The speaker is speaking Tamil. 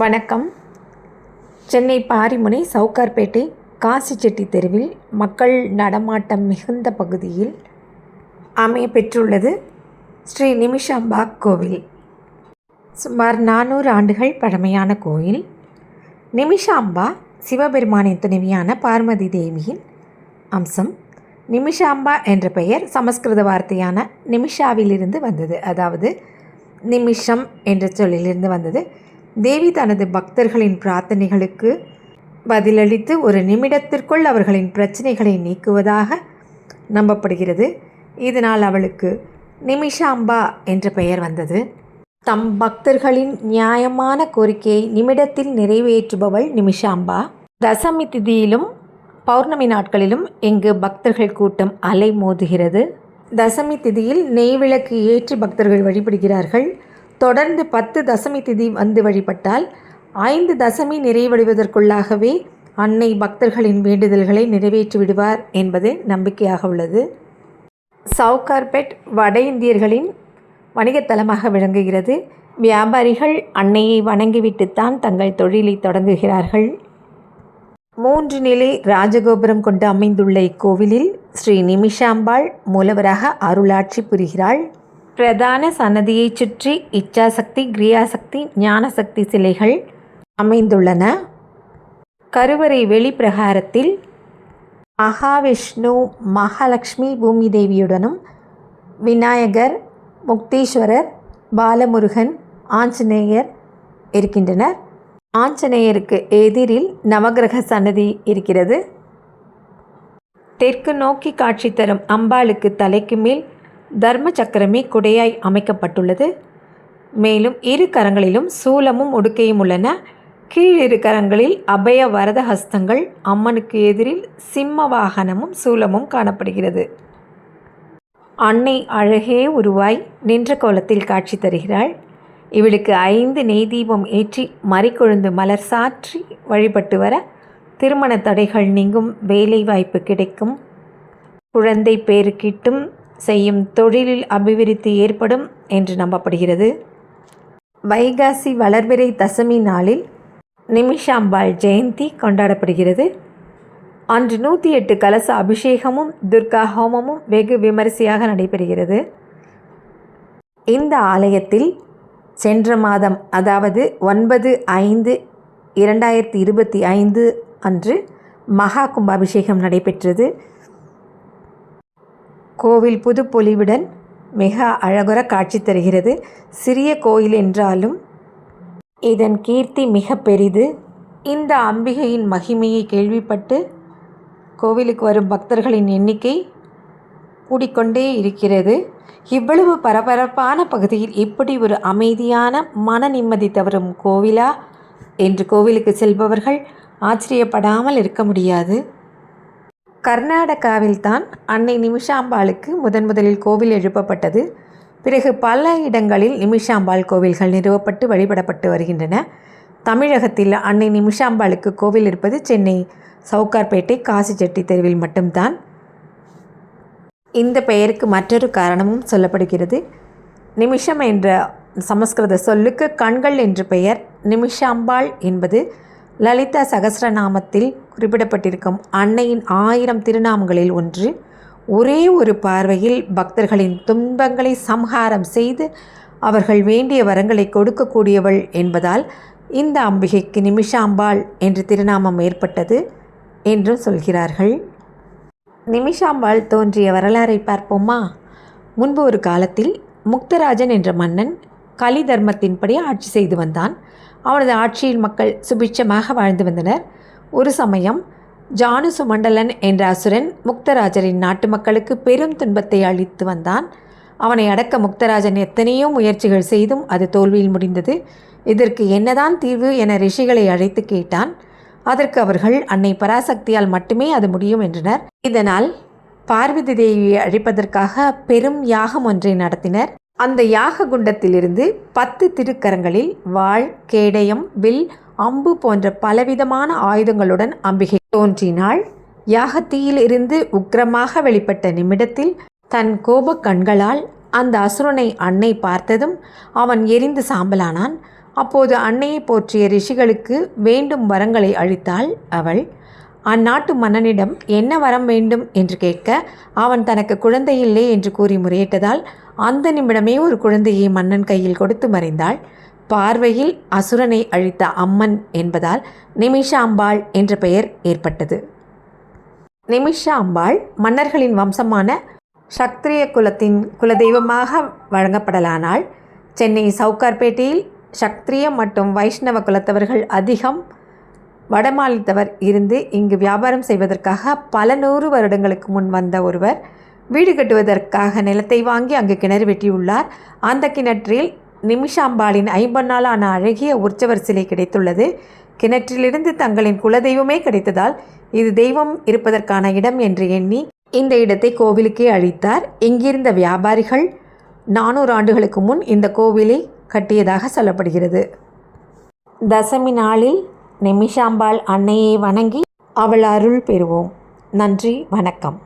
வணக்கம். சென்னை பாரிமுனை சவுக்கார்பேட்டை காசிச்செட்டி தெருவில் மக்கள் நடமாட்டம் மிகுந்த பகுதியில் அமைய பெற்றுள்ளது ஸ்ரீ நிமிஷாம்பா கோவில். சுமார் நானூறு ஆண்டுகள் பழமையான கோயில். நிமிஷாம்பா சிவபெருமானின் துணைவியான பார்வதி தேவியின் அம்சம். நிமிஷாம்பா என்ற பெயர் சமஸ்கிருத வார்த்தையான நிமிஷாவிலிருந்து வந்தது. அதாவது நிமிஷம் என்ற சொல்லிலிருந்து வந்தது. தேவி தனது பக்தர்களின் பிரார்த்தனைகளுக்கு பதிலளித்து ஒரு நிமிடத்திற்குள் அவர்களின் பிரச்சனைகளை நீக்குவதாக நம்பப்படுகிறது. இதனால் அவளுக்கு நிமிஷாம்பா என்ற பெயர் வந்தது. தம் பக்தர்களின் நியாயமான கோரிக்கையை நிமிடத்தில் நிறைவேற்றுபவள் நிமிஷாம்பா. தசமி திதியிலும் பௌர்ணமி நாட்களிலும் இங்கு பக்தர்கள் கூட்டம் அலை மோதுகிறது தசமி திதியில் நெய் விளக்கு ஏற்றி பக்தர்கள் வழிபடுகிறார்கள். தொடர்ந்து பத்து தசமி திதி வந்து வழிபட்டால் ஐந்து தசமி நிறைவடைவதற்குள்ளாகவே அன்னை பக்தர்களின் வேண்டுதல்களை நிறைவேற்றி விடுவார் என்பது நம்பிக்கையாக உள்ளது. சவுகார்பேட் வட இந்தியர்களின் வணிகத்தலமாக விளங்குகிறது. வியாபாரிகள் அன்னையை வணங்கிவிட்டுத்தான் தங்கள் தொழிலை தொடங்குகிறார்கள். மூன்று நிலை ராஜகோபுரம் கொண்டு அமைந்துள்ள இக்கோவிலில் ஸ்ரீ நிமிஷாம்பாள் மூலவராக அருளாட்சி புரிகிறாள். பிரதான சன்னதியைச் சுற்றி இச்சாசக்தி கிரியாசக்தி ஞானசக்தி சிலைகள் அமைந்துள்ளன. கருவறை வெளிப்பிரகாரத்தில் மகாவிஷ்ணு மகாலட்சுமி பூமி தேவியுடனும் விநாயகர் முக்தீஸ்வரர் பாலமுருகன் ஆஞ்சநேயர் இருக்கின்றனர். ஆஞ்சநேயருக்கு எதிரில் நவகிரக சன்னதி இருக்கிறது. தெற்கு நோக்கி காட்சி தரும் அம்பாளுக்கு தலைக்கு மேல் தர்ம சக்கரமே குடையாய் அமைக்கப்பட்டுள்ளது. மேலும் இரு கரங்களிலும் சூலமும் உடுக்கையும் உள்ளன. கீழ் இரு கரங்களில் அபய வரத ஹஸ்தங்கள் அம்மனுக்கு எதிரில் சிம்ம வாகனமும் சூலமும் காணப்படுகிறது. அன்னை அழகே உருவாய் நின்ற கோலத்தில் காட்சி தருகிறாள். இவளுக்கு ஐந்து நெய் தீபம் ஏற்றி மறிக்கொழுந்து மலர் சாற்றி வழிபட்டு வர திருமண தடைகள் நீங்கும் வேலை வாய்ப்பு கிடைக்கும். குழந்தை பேரு கிட்டும் செய்யும் தொழிலில் அபிவிருத்தி ஏற்படும் என்று நம்பப்படுகிறது. வைகாசி வளர்பிறை தசமி நாளில் நிமிஷாம்பாள் ஜெயந்தி கொண்டாடப்படுகிறது. அன்று நூற்றி எட்டு கலச அபிஷேகமும் துர்கா ஹோமமும் வெகு விமரிசையாக நடைபெறுகிறது. இந்த ஆலயத்தில் சென்ற மாதம் அதாவது ஒன்பது ஐந்து இரண்டாயிரத்தி இருபத்தி ஐந்து அன்று மகா கும்பாபிஷேகம் நடைபெற்றது. கோவில் புது பொலிவுடன் மிக அழகுற காட்சி தருகிறது. சிறிய கோயில் என்றாலும் இதன் கீர்த்தி மிக பெரிது. இந்த அம்பிகையின் மகிமையை கேள்விப்பட்டு கோவிலுக்கு வரும் பக்தர்களின் எண்ணிக்கை கூடிக்கொண்டே இருக்கிறது. இவ்வளவு பரபரப்பான பகுதியில் இப்படி ஒரு அமைதியான மன நிம்மதி தவறும் கோவிலா? என்று கோவிலுக்கு செல்பவர்கள் ஆச்சரியப்படாமல் இருக்க முடியாது. கர்நாடகாவில் தான் அன்னை நிமிஷாம்பாளுக்கு முதன் முதலில் கோவில் எழுப்பப்பட்டது. பிறகு பல இடங்களில் நிமிஷாம்பாள் கோவில்கள் நிறுவப்பட்டு வழிபடப்பட்டு வருகின்றன. தமிழகத்தில் அன்னை நிமிஷாம்பாளுக்கு கோவில் இருப்பது சென்னை சவுகார்பேட்டை காசிச்செட்டி தெருவில் மட்டும்தான். இந்த பெயருக்கு மற்றொரு காரணமும் சொல்லப்படுகிறது. நிமிஷம் என்ற சமஸ்கிருத சொல்லுக்கு கண்கள் என்று பெயர் நிமிஷாம்பாள் என்பது லலிதா சகசிரநாமத்தில் குறிப்பிடப்பட்டிருக்கும் அன்னையின் ஆயிரம் திருநாமங்களில் ஒன்று. ஒரே ஒரு பார்வையில் பக்தர்களின் துன்பங்களை சம்ஹாரம் செய்து அவர்கள் வேண்டிய வரங்களை கொடுக்கக்கூடியவள் என்பதால் இந்த அம்பிகைக்கு நிமிஷாம்பாள் என்ற திருநாமம் ஏற்பட்டது என்றும் சொல்கிறார்கள். நிமிஷாம்பாள் தோன்றிய வரலாறை பார்ப்போமா? முன்பு ஒரு காலத்தில் முக்தராஜன் என்ற மன்னன் கலி தர்மத்தின்படி ஆட்சி செய்து வந்தான். அவனது ஆட்சியில் மக்கள் சுபிட்சமாக வாழ்ந்து வந்தனர். ஒரு சமயம் ஜானு சுமண்டலன் என்ற அசுரன் முக்தராஜரின் நாட்டு மக்களுக்கு பெரும் துன்பத்தை அளித்து வந்தான். அவனை அடக்க முக்தராஜன் எத்தனையோ முயற்சிகள் செய்தும் அது தோல்வியில் முடிந்தது. இதற்கு என்னதான் தீர்வு என ரிஷிகளை அழைத்து கேட்டான். அதற்கு அவர்கள் அன்னை பராசக்தியால் மட்டுமே அது முடியும் என்றனர். இதனால் பார்வதி தேவியை அழிப்பதற்காக பெரும் யாகம் ஒன்றை நடத்தினர். அந்த யாக குண்டத்திலிருந்து பத்து திருக்கரங்களில் வாழ் கேடயம் வில் அம்பு போன்ற பலவிதமான ஆயுதங்களுடன் அம்பிகை தோன்றினாள். யாகத்தீயிலிருந்து உக்கிரமாக வெளிப்பட்ட நிமிடத்தில் தன் கோபக் கண்களால் அந்த அசுரனை அன்னை பார்த்ததும் அவன் எரிந்து சாம்பலானான். அப்போது அன்னையை போற்றிய ரிஷிகளுக்கு வேண்டும் வரங்களை அளித்தாள் அவள். அந்நாட்டு மன்னனிடம் என்ன வரம் வேண்டும் என்று கேட்க அவன் தனக்கு குழந்தை இல்லை என்று கூறி முறையிட்டதால் அந்த நிமிடமே ஒரு குழந்தையை மன்னன் கையில் கொடுத்து மறைந்தாள். பார்வையில் அசுரனை அழித்த அம்மன் என்பதால் நிமிஷாம்பாள் என்ற பெயர் ஏற்பட்டது. நிமிஷா அம்பாள் மன்னர்களின் வம்சமான சக்திரிய குலத்தின் குலதெய்வமாக வழங்கப்படலானால் சென்னை சவுகார்பேட்டையில் சக்திரிய மற்றும் வைஷ்ணவ குலத்தவர்கள் அதிகம். வடமாநிலத்தவர் இருந்து இங்கு வியாபாரம் செய்வதற்காக பல நூறு வருடங்களுக்கு முன் வந்த ஒருவர் வீடு கட்டுவதற்காக நிலத்தை வாங்கி அங்கு கிணறு வெட்டியுள்ளார். அந்த கிணற்றில் நிமிஷாம்பாளின் ஐம்பொன்னாலான அழகிய உற்சவர் சிலை கிடைத்துள்ளது. கிணற்றிலிருந்து தங்களின் குலதெய்வமே கிடைத்ததால் இது தெய்வம் இருப்பதற்கான இடம் என்று எண்ணி இந்த இடத்தை கோவிலுக்கே அழித்தார். இங்கிருந்த வியாபாரிகள் நானூறு ஆண்டுகளுக்கு முன் இந்த கோவிலை கட்டியதாக சொல்லப்படுகிறது. தசமி நாளில் நிமிஷாம்பாள் அன்னையை வணங்கி அவள் அருள் பெறுவோம். நன்றி வணக்கம்.